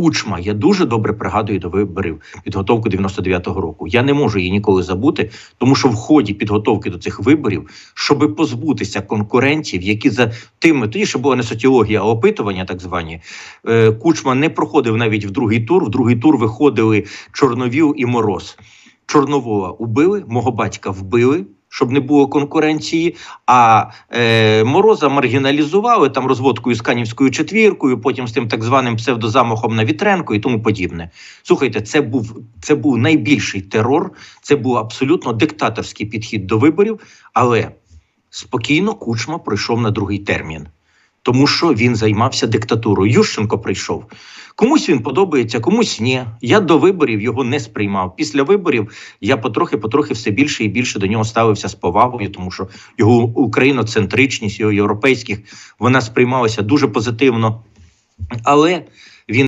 Кучма, я дуже добре пригадую до виборів підготовку 99-го року. Я не можу її ніколи забути, тому що в ході підготовки до цих виборів, щоби позбутися конкурентів, які за тими тоді ще була не соціологія, а опитування, так звані, е, Кучма не проходив навіть в другий тур. В другий тур виходили Чорновіл і Мороз. Чорновола убили, мого батька вбили. Щоб не було конкуренції, а е, мороза маргіналізували там розводкою з канівською четвіркою, потім з тим так званим псевдозамахом на Вітренко і тому подібне. Слухайте, це був це був найбільший терор, це був абсолютно диктаторський підхід до виборів, але спокійно Кучма пройшов на другий термін, тому що він займався диктатурою. Ющенко прийшов. Комусь він подобається, комусь ні. Я до виборів його не сприймав. Після виборів я потрохи-потрохи все більше і більше до нього ставився з повагою, тому що його україноцентричність, його європейських, вона сприймалася дуже позитивно. Але